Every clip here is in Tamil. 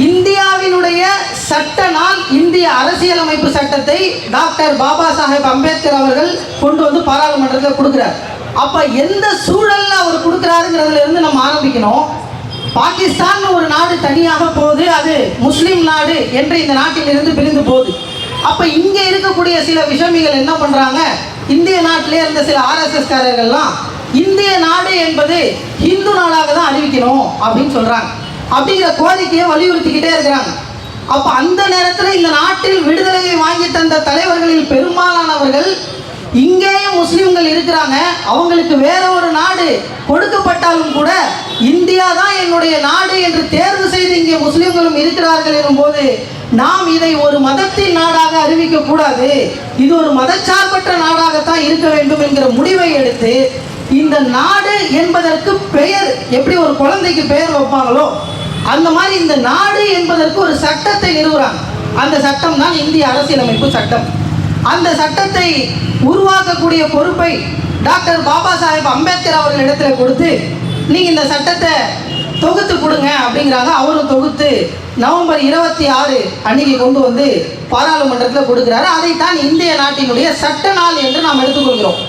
இந்தியாவினுடைய சட்ட நாள் இந்திய அரசியலமைப்பு சட்டத்தை டாக்டர் பாபா சாஹேப் அம்பேத்கர் அவர்கள் கொண்டு வந்து பாராளுமன்றத்தில் கொடுக்குறார். அப்ப எந்த சூழல்ல அவர் கொடுக்குறாருங்கிறதுல இருந்து நம்ம ஆரம்பிக்கணும். பாகிஸ்தான் ஒரு நாடு தனியாக போகுது அது முஸ்லீம் நாடு என்று இந்த நாட்டிலிருந்து பிரிந்து போகுது. அப்ப இங்க இருக்கக்கூடிய சில விஷமிகள் என்ன பண்றாங்க? இந்திய நாட்டிலே இருந்த சில ஆர்எஸ்எஸ்காரர்கள்லாம் இந்திய நாடு என்பது இந்து நாடாக தான் அறிவிக்கணும் அப்படின்னு சொல்றாங்க. அப்படிங்கிற கோரிக்கையை வலியுறுத்திக்கிட்டே இருக்கிறாங்க. அப்ப அந்த நேரத்தில் இந்த நாட்டில் விடுதலையை வாங்கி தந்த தலைவர்களில் பெரும்பாலானவர்கள் இங்கேயும் முஸ்லிம்கள் இருக்கிறாங்க. அவங்களுக்கு வேற ஒரு நாடு கொடுக்கப்பட்டாலும் கூட இந்தியா தான் என்னுடைய நாடு என்று தேர்வு செய்து இங்கே முஸ்லிம்களும் இருக்கிறார்கள் எனும்போது நாம் இதை ஒரு மதத்தின் நாடாக அறிவிக்க கூடாது. இது ஒரு மதச்சார்பற்ற நாடாகத்தான் இருக்க வேண்டும் என்கிற முடிவை எடுத்து இந்த நாடு என்பதற்கு பெயர் எப்படி ஒரு குழந்தைக்கு பெயர் வைப்பாங்களோ அந்த மாதிரி இந்த நாடு என்பதற்கு ஒரு சட்டத்தை நிறுவுறாங்க. அந்த சட்டம் தான் இந்திய அரசியலமைப்பு சட்டம். அந்த சட்டத்தை உருவாக்கக்கூடிய பொறுப்பை டாக்டர் பாபா சாஹேப் அம்பேத்கர் அவர்கள் இடத்துல கொடுத்து நீங்கள் இந்த சட்டத்தை தொகுத்து கொடுங்க அப்படிங்கிறாங்க. அவரும் தொகுத்து நவம்பர் இருபத்தி ஆறு அன்னைக்கு கொண்டு வந்து பாராளுமன்றத்தில் கொடுக்குறாரு. அதைத்தான் இந்திய நாட்டினுடைய சட்ட நாள் என்று நாம் எடுத்துக்கொள்கிறோம்.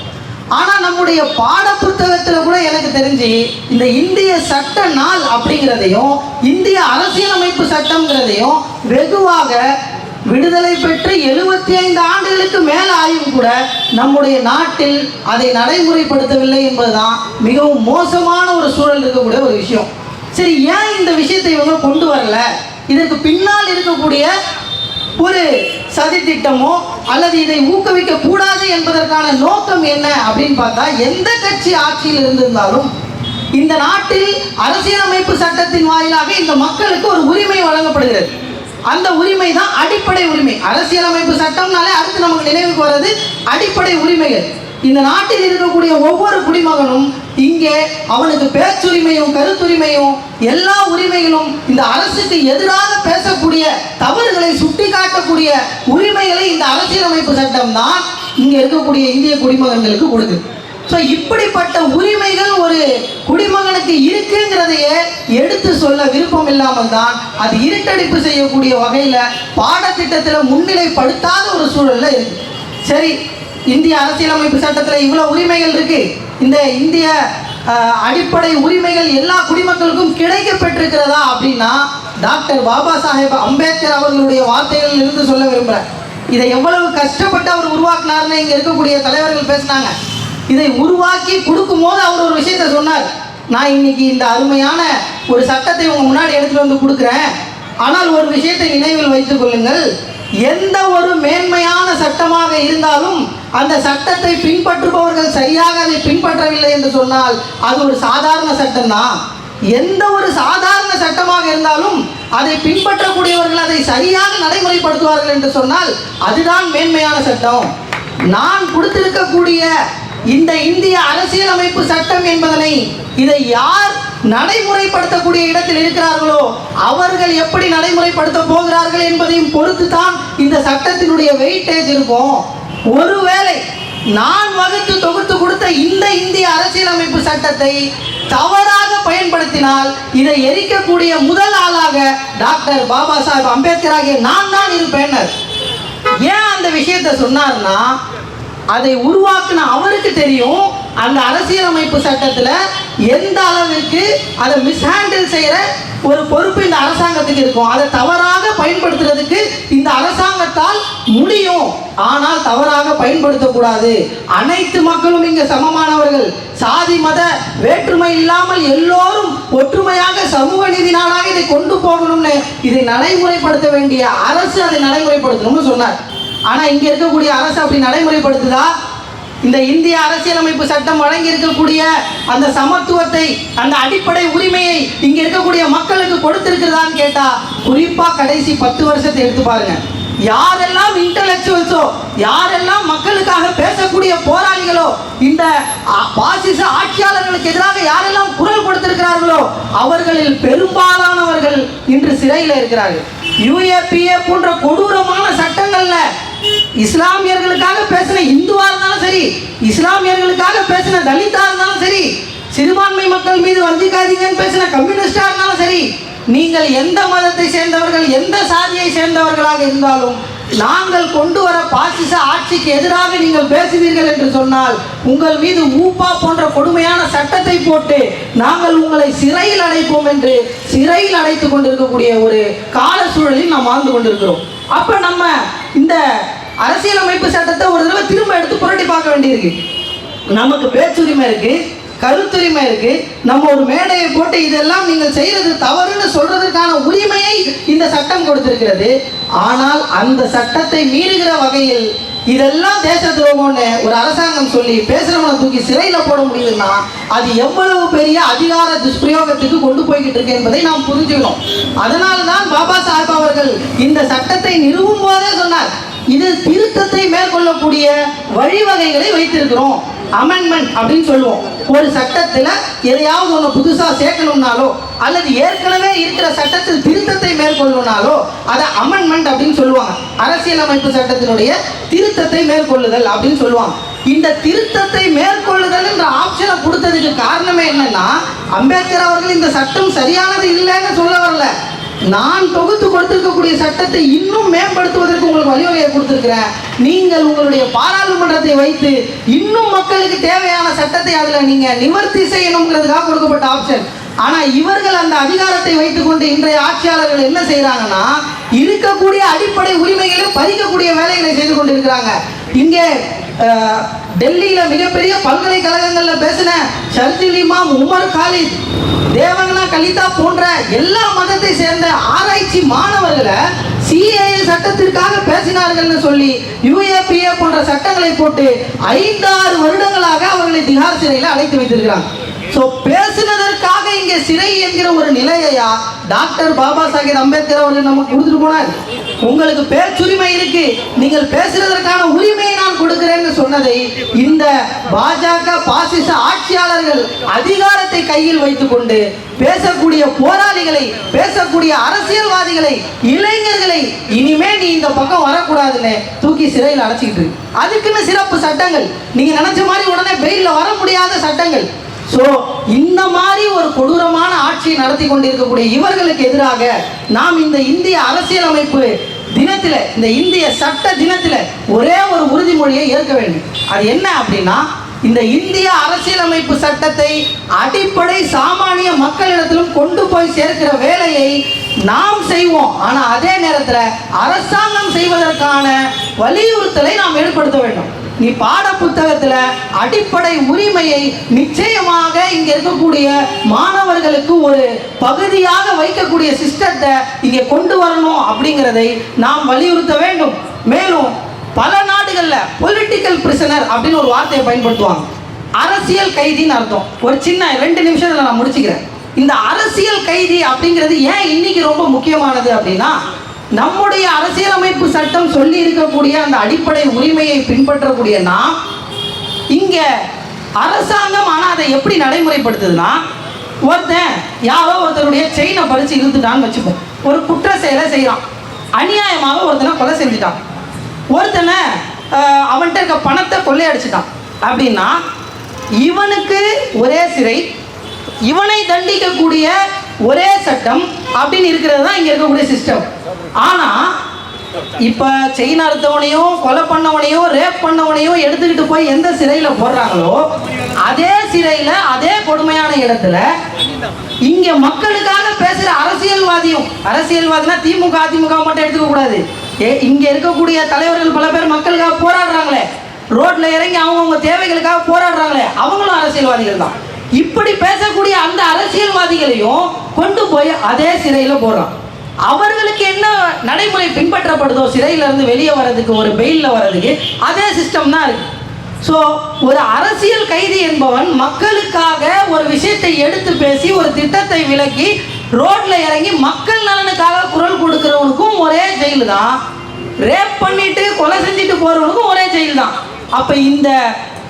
ஆனால் நம்முடைய பாட புத்தகத்தில் கூட எனக்கு தெரிஞ்சு இந்த இந்திய சட்ட நாள் அப்படிங்கிறதையும் இந்திய அரசியலமைப்பு சட்டம்ங்கிறதையும் வெகுவாக விடுதலை பெற்று எழுபத்தி ஐந்து ஆண்டுகளுக்கு மேல ஆயும் கூட நம்முடைய நாட்டில் அதை நடைமுறைப்படுத்தவில்லை என்பதுதான் மிகவும் மோசமான ஒரு சூழல் இருக்கக்கூடிய ஒரு விஷயம். சரி ஏன் இந்த விஷயத்தை இவங்க கொண்டு வரல? இதற்கு பின்னால் இருக்கக்கூடிய ஒரு சதி திட்டமோ அல்லது இதை ஊக்குவிக்க கூடாது என்பதற்கான நோக்கம் என்ன அப்படின்னு பார்த்தா எந்த கட்சி ஆட்சியில் இருந்திருந்தாலும் இந்த நாட்டில் அரசியலமைப்பு சட்டத்தின் வாயிலாக இந்த மக்களுக்கு ஒரு உரிமை வழங்கப்படுகிறது. அந்த உரிமை தான் அடிப்படை உரிமை. அரசியலமைப்பு சட்டம்னாலே அடுத்து நமக்கு நினைவுக்கு வர்றது அடிப்படை உரிமைகள். இந்த நாட்டில் இருக்கக்கூடிய ஒவ்வொரு குடிமகனும் இங்கே அவனுக்கு பேச்சுரிமையும் கருத்துரிமையும் எல்லா உரிமைகளும் இந்த அரசுக்கு எதிராக பேசக்கூடிய தவறுகளை சுட்டி காட்டக்கூடிய உரிமைகளை இந்த அரசியலமைப்பு சட்டம் தான் இங்கே இருக்கக்கூடிய இந்திய குடிமகன்களுக்கு கொடுக்குது. ஸோ இப்படிப்பட்ட உரிமைகள் ஒரு குடிமகனுக்கு இருக்குங்கிறதையே எடுத்து சொல்ல விருப்பம் இல்லாமல் தான் அது இருட்டடிப்பு செய்யக்கூடிய வகையில் பாடத்திட்டத்தில் முன்னிலைப்படுத்தாத ஒரு சூழலில் இருக்கு. சரி இந்திய அரசியலமைப்பு சட்டத்தில் இவ்வளோ உரிமைகள் இருக்குது இந்த இந்திய அடிப்படை உரிமைகள் எல்லா குடிமக்களுக்கும் கிடைக்க பெற்றிருக்கிறதா அப்படின்னா டாக்டர் பாபா சாஹேப் அம்பேத்கர் அவர்களுடைய வார்த்தைகளில் இருந்து சொல்ல விரும்புகிறேன் இதை எவ்வளவு கஷ்டப்பட்டு அவர் உருவாக்கினார்னு இங்கே இருக்கக்கூடிய தலைவர்கள் பேசினாங்க. இதை உருவாக்கி கொடுக்கும்போது அவர் ஒரு விஷயத்தை சொன்னார். நான் இன்னைக்கு இந்த அருமையான ஒரு சட்டத்தை உங்க முன்னாடி எடுத்துட்டு வந்து கொடுக்குறேன். ஆனால் ஒரு விஷயத்தை நினைவில் வைத்துக் கொள்ளுங்கள். எந்த ஒரு மேன்மையான சட்டமாக இருந்தாலும் அந்த சட்டத்தை பின்பற்றுபவர்கள் சரியாக அதை பின்பற்றவில்லை என்று சொன்னால் அது ஒரு சாதாரண சட்டம் தான் எந்த ஒரு சாதாரண சட்டமாக இருந்தாலும் அதை பின்பற்றக்கூடியவர்கள் அதை சரியாக நடைமுறைப்படுத்துவார்கள் என்று சொன்னால் அதுதான் மேன்மையான சட்டம். நான் கொடுத்திருக்கக்கூடிய இந்த இந்திய அரசியலமைப்பு சட்டம் என்பதனை இதை யார் நடைமுறைப்படுத்தக்கூடிய இடத்தில் இருக்கிறார்களோ அவர்கள் எப்படி நடைமுறைப்படுத்த போகிறார்கள் என்பதையும் பொறுத்து தான் இந்த சட்டத்தினுடைய வெயிட்டேஜ் இருக்கும். ஒருவேளை நான் வகுத்து தொகுத்து கொடுத்த இந்த இந்திய அரசியலமைப்பு சட்டத்தை தவறாக பயன்படுத்தினால் இதை எரிக்கக்கூடிய முதல் ஆளாக டாக்டர் பாபா சாஹேப் அம்பேத்கர் ஆகிய நான் தான் இருப்பேன் ஏன் அந்த விஷயத்தை சொன்னார்னா அதை உருவாக்குன அவருக்கு தெரியும். அந்த அரசியலமைப்பு சட்டத்தில் எந்த அளவிற்கு அதை மிஸ்ஹேண்டில் செய்கிற ஒரு பொறுப்பு இந்த அரசாங்கத்துக்கு இருக்கும். அதை தவறாக பயன்படுத்துறதுக்கு இந்த அரசாங்கத்தால் முடியும். ஆனால் தவறாக பயன்படுத்தக்கூடாது. அனைத்து மக்களும் இங்கே சமமானவர்கள். சாதி மத வேற்றுமை இல்லாமல் எல்லோரும் ஒற்றுமையாக சமூக நீதி நாடாக இதை கொண்டு போகணும்னு இதை நடைமுறைப்படுத்த வேண்டிய அரசு அதை நடைமுறைப்படுத்தணும்னு சொன்னார். ஆனால் இங்கே இருக்கக்கூடிய அரசு அப்படி நடைமுறைப்படுத்துதா? இந்த இந்திய அரசியலமைப்பு சட்டம் வழங்கி இருக்கக்கூடிய அந்த சமத்துவத்தை அந்த அடிப்படை உரிமையை இங்கே இருக்கக்கூடிய மக்களுக்கு கொடுத்திருக்கிறதான்னு கேட்டால் குறிப்பாக கடைசி பத்து வருஷத்தை எடுத்து பாருங்க. யாரெல்லாம் இன்டலெக்சுவல்ஸோ யாரெல்லாம் மக்களுக்காக பேசக்கூடிய போராளிகளோ இந்த பாசிச ஆட்சியாளர்களுக்கு எதிராக யாரெல்லாம் குரல் கொடுத்திருக்கிறார்களோ அவர்களில் பெரும்பாலானவர்கள் இன்று சிறையில் இருக்கிறார்கள். யூஏபிஏ போன்ற கொடூரமான இஸ்லாமியர்களுக்காக பேசின இந்துவா இருந்தாலும் சரி இஸ்லாமியர்களுக்காக பேசின தலித்தா இருந்தாலும் சரி சிறுபான்மை மக்கள் மீது வஞ்சிக்காதீங்கன்னு பேசின கம்யூனிஸ்டா இருந்தாலும் சரி நீங்கள் எந்த மதத்தை சேர்ந்தவர்கள் எந்த சாதியை சேர்ந்தவர்களாக இருந்தாலும் நாங்கள் கொண்டு வர பாசிச ஆட்சிக்கு எதிராக நீங்கள் பேசுவீர்கள் என்று சொன்னால் உங்கள் மீது ஊப்பா போன்ற கொடுமையான சட்டத்தை போட்டு நாங்கள் உங்களை சிறையில் அடைப்போம் என்று சிறையில் அடைத்துக் கொண்டிருக்கக்கூடிய ஒரு கால சூழலில் நாம் வாழ்ந்து கொண்டிருக்கிறோம். அப்ப நம்ம இந்த அரசியலமைப்பு சட்டத்தை ஒரு தடவை திரும்ப எடுத்து புரட்டி பார்க்க வேண்டியிருக்கு. நமக்கு பேச்சுரிமை இருக்கு கருத்துரிமை இருக்கு. நம்ம ஒரு மேடையை போட்டு இதெல்லாம் நீங்கள் செய்யறது தவறுன்னு சொல்றதுக்கான உரிமையை இந்த சட்டம் கொடுத்திருக்கிறது. ஆனால் அந்த சட்டத்தை மீறுகிற வகையில் இதெல்லாம் தேச துரோகம்னு ஒரு அரசாங்கம் சொல்லி பேசுறவனை தூக்கி சிறையில் போட முடியுதுன்னா அது எவ்வளவு பெரிய அதிகார துஷ்பிரயோகத்துக்கு கொண்டு போய்கிட்டு இருக்கு என்பதை நாம் புரிஞ்சுக்கணும். அதனால தான் பாபா சாஹேப் அவர்கள் இந்த சட்டத்தை நிறுவும் போதே சொன்னார். இது திருத்தத்தை மேற்கொள்ளக்கூடிய வழிவகைகளை வைத்திருக்கிறோம். அமெண்ட்மெண்ட் அப்படின்னு சொல்லுவோம். ஒரு சட்டத்தில் எதையாவது ஒன்று புதுசாக சேர்க்கணும்னாலோ அல்லது ஏற்கனவே இருக்கிற சட்டத்தில் திருத்தத்தை மேற்கொள்ளணும்னாலோ அதை அமெண்ட்மெண்ட் அப்படின்னு சொல்லுவாங்க. அரசியலமைப்பு சட்டத்தினுடைய திருத்தத்தை மேற்கொள்ளுதல் அப்படின்னு சொல்லுவாங்க. இந்த திருத்தத்தை மேற்கொள்ளுதல் என்ற ஆப்ஷனை கொடுத்ததுக்கு காரணமே என்னன்னா அம்பேத்கர் அவர்கள் இந்த சட்டம் சரியானது இல்லைன்னு சொல்ல வரல. நான் தொகுத்து கொடுத்திருக்கக்கூடிய சட்டத்தை இன்னும் மேம்படுத்துவதற்கு உங்களுக்கு வழிவகையை கொடுத்திருக்கிறேன். நீங்கள் உங்களுடைய பாராளுமன்றத்தை வைத்து இன்னும் மக்களுக்கு தேவையான சட்டத்தை அதில் நீங்க நிவர்த்தி செய்யணுங்கிறதுக்காக கொடுக்கப்பட்ட ஆப்ஷன் ஆனா இவர்கள் அந்த அதிகாரத்தை வைத்துக்கொண்டு இன்றைய ஆட்சியாளர்கள் என்ன செய்கிறாங்கன்னா இருக்கக்கூடிய அடிப்படை உரிமைகளை பறிக்கக்கூடிய வேலைகளை செய்து கொண்டிருக்கிறாங்க. இங்கே டெல்லியில் டெல்லியில மிகப்பெரிய பல்கலைக்கழகங்கள்ல பேசின ஷர்ஜில் இமாம் உமர் காலித் தேவங்கனா கலிதா போன்ற எல்லா மதத்தை சேர்ந்த ஆராய்ச்சி மாணவர்களை சிஏஏ சட்டத்திற்காக பேசினார்கள்னு சொல்லி யுஏபிஏ போன்ற சட்டங்களை போட்டு ஐந்தாறு வருடங்களாக அவர்களை திகார் சிறையில் அடைத்து வைத்திருக்கிறாங்க. ஸோ பேசுனதற்காக இங்கே சிறை என்கிற ஒரு நிலையையா? டாக்டர் பாபா சாஹேப் அம்பேத்கர் அவர்கள் நமக்கு கொடுத்துட்டு போனார். உங்களுக்கு பேச்சுரிமை இருக்கு. நீங்கள் பேசுறதற்கான உரிமையை நான் கொடுக்கிறேன்னு சொன்னதை இந்த பாஜக பாசிச ஆட்சியாளர்கள் அதிகாரத்தை கையில் வைத்துக்கொண்டு பேசக்கூடிய போராளிகளை பேசக்கூடிய அரசியல்வாதிகளை இளைஞர்களை இனிமே நீ இந்த பக்கம் வரக்கூடாதுன்னு தூக்கி சிறையில் அடைச்சிக்கிட்டு அதுக்குன்னு சிறப்பு சட்டங்கள். நீங்க நினைச்ச மாதிரி உடனே பெயில வர முடியாத சட்டங்கள். ஸோ இந்த மாதிரி ஒரு கொடூரமான ஆட்சியை நடத்தி கொண்டிருக்கக்கூடிய இவர்களுக்கு எதிராக நாம் இந்த இந்திய அரசியலமைப்பு தினத்தில் இந்த இந்திய சட்ட தினத்தில் ஒரே ஒரு உறுதிமொழியை ஏற்க வேண்டும். அது என்ன அப்படின்னா இந்த இந்திய அரசியலமைப்பு சட்டத்தை அடிப்படை சாமானிய மக்களிடத்திலும் கொண்டு போய் சேர்க்கிற வேலையை நாம் செய்வோம். ஆனால் அதே நேரத்தில் அரசாங்கம் செய்வதற்கான வலியுறுத்தலை நாம் ஏற்படுத்த வேண்டும். நீ பாட புத்தகத்துல அடிப்படை உரிமையை நிச்சயமாக இங்க இருக்கக்கூடிய மாணவர்களுக்கு ஒரு பகுதியாக வைக்கக்கூடிய சிஸ்டத்தை இங்க கொண்டு வரணும் அப்படிங்கிறதை நாம் வலியுறுத்த வேண்டும். மேலும் பல நாடுகள்ல பொலிட்டிக்கல் பிரிசனர் அப்படின்னு ஒரு வார்த்தையை பயன்படுத்துவாங்க. அரசியல் கைதின்னு அர்த்தம். ஒரு சின்ன ரெண்டு நிமிஷத்துல நான் முடிச்சுக்கிறேன். இந்த அரசியல் கைதி அப்படிங்கிறது ஏன் இன்னைக்கு ரொம்ப முக்கியமானது அப்படின்னா நம்முடைய அரசியலமைப்பு சட்டம் சொல்லி இருக்கக்கூடிய அந்த அடிப்படை உரிமையை பின்பற்றக்கூடிய நாம் இங்க அரசாங்கம் ஆனால் அதை எப்படி நடைமுறைப்படுத்துதுன்னா ஒருத்தன் யாரோ ஒருத்தருடைய செயினை பறிச்சு இழுத்துட்டான்னு வச்சுப்போம் ஒரு குற்ற செயலை செய்கிறான் அநியாயமாக ஒருத்தனை கொலை செஞ்சுட்டான். ஒருத்தனை அவன்கிட்ட இருக்க பணத்தை கொள்ளையடிச்சிட்டான். அப்படின்னா இவனுக்கு ஒரே சிறை இவனை தண்டிக்கக்கூடிய ஒரே சட்டம் அப்படின்னு இருக்கிறது தான் இங்கே இருக்கக்கூடிய சிஸ்டம் ஆனால் இப்ப செயின் அறுத்தவனையும் கொலை பண்ணவனையும் ரேப் பண்ணவனையும் எடுத்துக்கிட்டு போய் எந்த சிறையில போடுறாங்களோ அதே சிறையில அதே கொடுமையான இடத்துல இங்க மக்களுக்காக பேசுற அரசியல்வாதியும் அரசியல்வாதினா திமுக அதிமுக மட்டும் எடுத்துக்க கூடாது. ஏ இங்க இருக்கக்கூடிய தலைவர்கள் பல பேர் மக்களுக்காக போராடுறாங்களே. ரோட்ல இறங்கி அவங்கவுங்க தேவைகளுக்காக போராடுறாங்களே. அவங்களும் அரசியல்வாதிகள் தான். இப்படி பேசக்கூடிய அந்த அரசியல்வாதிகளையும் கொண்டு போய் அதே சிறையில போடுறான். அவர்களுக்கு என்ன நடைமுறை பின்பற்றப்படுதோ சிறையில இருந்து வெளியே வர்றதுக்கு ஒரு பெயில்ல வர்றதுக்கு அதே சிஸ்டம் தான் இருக்கு. ஸோ ஒரு அரசியல் கைதி என்பவன் மக்களுக்காக ஒரு விஷயத்தை எடுத்து பேசி ஒரு திட்டத்தை விளக்கி ரோட்ல இறங்கி மக்கள் நலனுக்காக குரல் கொடுக்கிறவனுக்கும் ஒரே ஜெயில் தான். ரேப் பண்ணிட்டு கொலை செஞ்சுட்டு போறவனுக்கும் ஒரே ஜெயில் தான். அப்ப இந்த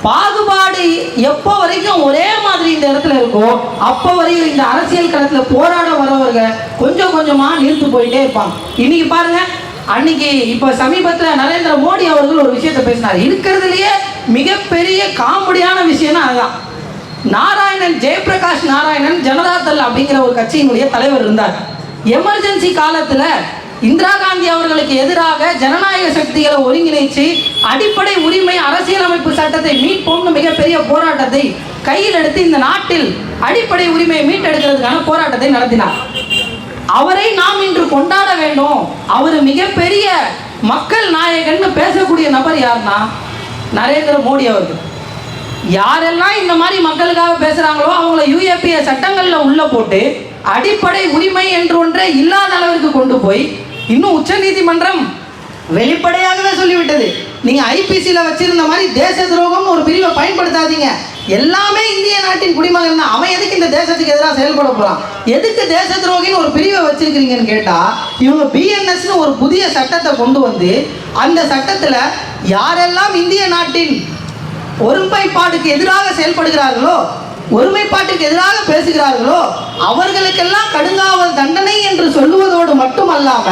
பாகுபாடு எப்போ வரைக்கும் ஒரே மாதிரி இந்த இடத்துல இருக்கோ அப்போ வரைக்கும் இந்த அரசியல் களத்தில் போராட வரவங்க கொஞ்சம் கொஞ்சமாக நிறுத்து போயிட்டே இருப்பாங்க. இன்னைக்கு பாருங்க அன்னைக்கு இப்போ சமீபத்தில் நரேந்திர மோடி அவர்கள் ஒரு விஷயத்தை பேசினார். இருக்கிறதுலையே மிகப்பெரிய காமெடியான விஷயம்னா அதுதான். நாராயணன் ஜெயபிரகாஷ் நாராயணன் ஜனதாதள் அப்படிங்கிற ஒரு கட்சியினுடைய தலைவர் இருந்தார். எமர்ஜென்சி காலத்தில் இந்திரா காந்தி அவர்களுக்கு எதிராக ஜனநாயக சக்திகளை ஒருங்கிணைச்சு அடிப்படை உரிமை அரசியலமைப்பு சட்டத்தை மீட்போம்னு மிகப்பெரிய போராட்டத்தை கையில் எடுத்து இந்த நாட்டில் அடிப்படை உரிமையை மீட்டெடுக்கிறதுக்கான போராட்டத்தை நடத்தினார். அவரை நாம் இன்று கொண்டாட வேண்டும். அவர் மிகப்பெரிய மக்கள் நாயகன் பேசக்கூடிய நபர் யாருன்னா நரேந்திர மோடி அவர்கள். யாரெல்லாம் இந்த மாதிரி மக்களுக்காக பேசுறாங்களோ அவங்கள யூஏபிஏ சட்டங்கள்ல உள்ள போட்டு அடிப்படை உரிமை என்று ஒன்றே இல்லாத அளவிற்கு கொண்டு போய் இன்னும் உச்சநீதிமன்றம் வெளிப்படையாகவே சொல்லிவிட்டது. நீங்க ஐபிசியில் வச்சிருந்த மாதிரி தேச துரோகம் ஒரு பிரிவை பயன்படுத்தாதீங்க. எல்லாமே இந்திய நாட்டின் குடிமகன் தான். அவன் எதுக்கு இந்த தேசத்துக்கு எதிராக செயல்பட போறான்? எதுக்கு தேச துரோகின்னு ஒரு பிரிவை வச்சிருக்கிறீங்கன்னு கேட்டா இவங்க பிஎன்எஸ்னு ஒரு புதிய சட்டத்தை கொண்டு வந்து அந்த சட்டத்துல யாரெல்லாம் இந்திய நாட்டின் ஒருமைப்பாடுக்கு எதிராக செயல்படுகிறார்களோ ஒருமைப்பாட்டுக்கு எதிராக பேசுகிறார்களோ அவர்களுக்கெல்லாம் கடுங்காவல் தண்டனை என்று சொல்லுவதோடு மட்டுமல்லாம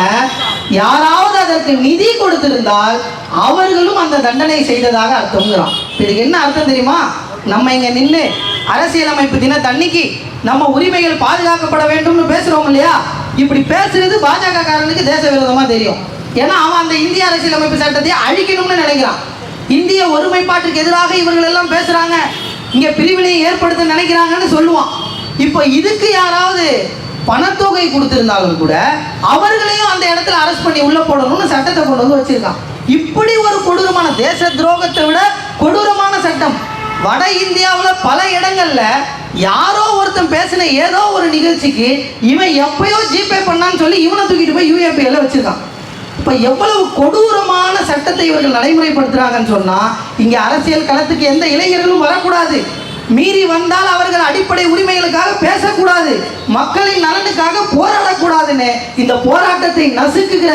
யாராவது அதற்கு நிதி கொடுத்திருந்தால் அவர்களும் அந்த தண்டனை செய்ததாக அர்த்தம்ங்கிறான். இதுக்கு என்ன அர்த்தம் தெரியுமா? நம்ம இங்க நின்று அரசியலமைப்பு தினத்தன்னைக்கு நம்ம உரிமைகள் பாதுகாக்கப்பட வேண்டும்னு பேசுறோம் இல்லையா? இப்படி பேசுறது பாஜக காரனுக்கு தேச விரோதமா தெரியும். ஏன்னா அவன் அந்த இந்திய அரசியலமைப்பு சட்டத்தை அழிக்கணும்னு நினைக்கிறான். இந்திய ஒருமைப்பாட்டுக்கு எதிராக இவர்கள் எல்லாம் பேசுறாங்க. இங்கே பிரிவினை ஏற்படுத்த நினைக்கிறாங்கன்னு சொல்லுவான். இப்போ இதுக்கு யாராவது பணத்தொகை கொடுத்திருந்தாலும் கூட அவர்களையும் அந்த இடத்துல அரெஸ்ட் பண்ணி உள்ள போடணும்னு சட்டத்தை கொண்டு வந்து வச்சிருக்கான். இப்படி ஒரு கொடூரமான தேச துரோகத்தை விட கொடூரமான சட்டம். வட இந்தியாவில் பல இடங்கள்ல யாரோ ஒருத்தன் பேசின ஏதோ ஒரு நிகழ்ச்சிக்கு இவன் எப்பயோ ஜிபே பண்ணான்னு சொல்லி இவனை தூக்கிட்டு போய் யூஏபிஎல்ல வச்சிருக்கான். இப்போ எவ்வளவு கொடூரமான சட்டத்தை இவர்கள் நடைமுறைப்படுத்துகிறாங்கன்னு சொன்னால் இங்கே அரசியல் களத்துக்கு எந்த இளைஞர்களும் வரக்கூடாது. மீறி வந்தால் அவர்கள் அடிப்படை உரிமைகளுக்காக பேசக்கூடாது. மக்களின் நலனுக்காக போராடக்கூடாதுன்னு இந்த போராட்டத்தை நசுக்குகிற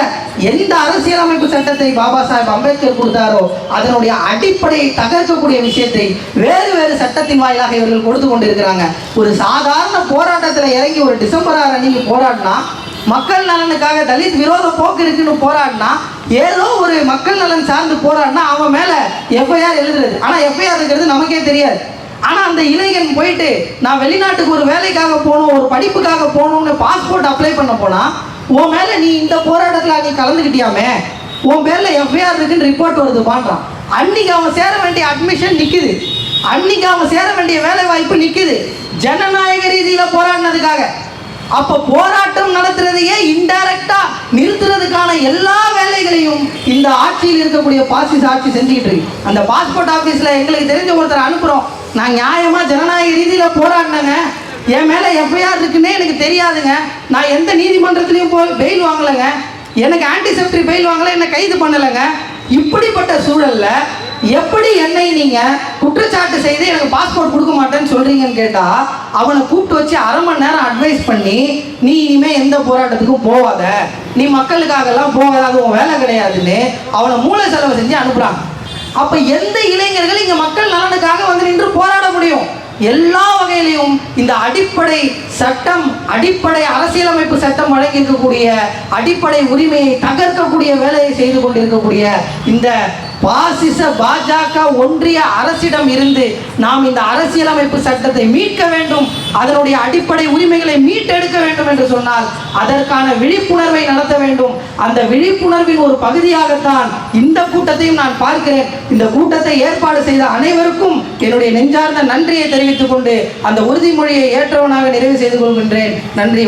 எந்த அரசியலமைப்பு சட்டத்தை பாபா சாஹேப் அம்பேத்கர் கொடுத்தாரோ அதனுடைய அடிப்படையை தகர்க்கக்கூடிய விஷயத்தை வேறு வேறு சட்டத்தின் வாயிலாக இவர்கள் கொடுத்து கொண்டிருக்கிறாங்க. ஒரு சாதாரண போராட்டத்தில் இறங்கி ஒரு டிசம்பர் ஆறு அன்னைக்கு போராடினா மக்கள் நலனுக்காக தலித் விரோத போக்கு இருக்குன்னு போராடினா ஏதோ ஒரு மக்கள் நலன் சார்ந்து போராடினா அவன் மேலே எஃப்ஐஆர் எழுதுறது. ஆனால் எஃப்ஐஆர் இருக்கிறது நமக்கே தெரியாது. ஆனால் அந்த இளைஞன் போயிட்டு நான் வெளிநாட்டுக்கு ஒரு வேலைக்காக போகணும் ஒரு படிப்புக்காக போகணும்னு பாஸ்போர்ட் அப்ளை பண்ண போனால் உன் மேலே நீ இந்த போராட்டத்தில் நீ கலந்துக்கிட்டியாமே உன் பேரில் எஃப்ஐஆர் இருக்குன்னு ரிப்போர்ட் வருது பான்றான். அன்னைக்கு அவன் சேர வேண்டிய அட்மிஷன் நிற்குது அன்னைக்கு அவன் சேர வேண்டிய வேலை வாய்ப்பு நிற்குது ஜனநாயக ரீதியில் போராடினதுக்காக. அப்ப போராட்டம் நடத்துறதையே இன்டைரக்டா நிறுத்துறதுக்கான எல்லா வேலைகளையும் இந்த ஆட்சியில் இருக்கக்கூடிய பாசிஸ் ஆட்சி செஞ்சுக்கிட்டு இருக்கு. அந்த பாஸ்போர்ட் ஆபீஸ்ல எங்களுக்கு தெரிஞ்ச ஒருத்தர் அனுப்புறோம். நான் நியாயமா ஜனநாயக ரீதியில போராடினேங்க. என் மேல எஃப்ஐஆர் இருக்குன்னே எனக்கு தெரியாதுங்க. நான் எந்த நீதிமன்றத்திலையும் போய் பெயில் வாங்கலைங்க. எனக்கு ஆன்டிசெப்டி பெயில் வாங்கல என்ன கைது பண்ணலைங்க. இப்படிப்பட்ட சூழல்ல எப்படி நீங்க குற்றச்சாட்டு செய்து எனக்கு பாஸ்போர்ட் கொடுக்க மாட்டேன்னு சொல்றீங்கன்னு கேட்டா அவனை கூப்பிட்டு வச்சு அரை மணி நேரம் அட்வைஸ் பண்ணி நீ இனிமே எந்த போராட்டத்துக்கும் போகாத நீ மக்களுக்காகலாம் போகாத. அது உன் வேலை கிடையாதுன்னு அவனை மூளை செலவு செஞ்சு அனுப்புறாங்க. அப்ப எந்த இளைஞர்கள் இங்க மக்கள் நலனுக்காக வந்து நின்று போராட முடியும்? எல்லா வகையிலையும் இந்த அடிப்படை சட்டம் அடிப்படை அரசியலமைப்பு சட்டம் வழங்கி இருக்கக்கூடிய அடிப்படை உரிமையை தகர்க்கக்கூடிய வேலையை செய்து கொண்டிருக்கக்கூடிய இந்த பாசிச பாஜக ஒன்றிய அரசிடம் இருந்து நாம் இந்த அரசியலமைப்பு சட்டத்தை மீட்க வேண்டும் அதனுடைய அடிப்படை உரிமைகளை மீட்டெடுக்க வேண்டும் என்று சொன்னால் அதற்கான விழிப்புணர்வை நடத்த வேண்டும். அந்த விழிப்புணர்வின் ஒரு பகுதியாகத்தான் இந்த கூட்டத்தையும் நான் பார்க்கிறேன். இந்த கூட்டத்தை ஏற்பாடு செய்த அனைவருக்கும் என்னுடைய நெஞ்சார்ந்த நன்றியை தெரிவித்துக் கொண்டு அந்த உறுதிமொழியை ஏற்றவனாக நிறைவு செய்து கொள்கின்றேன். நன்றி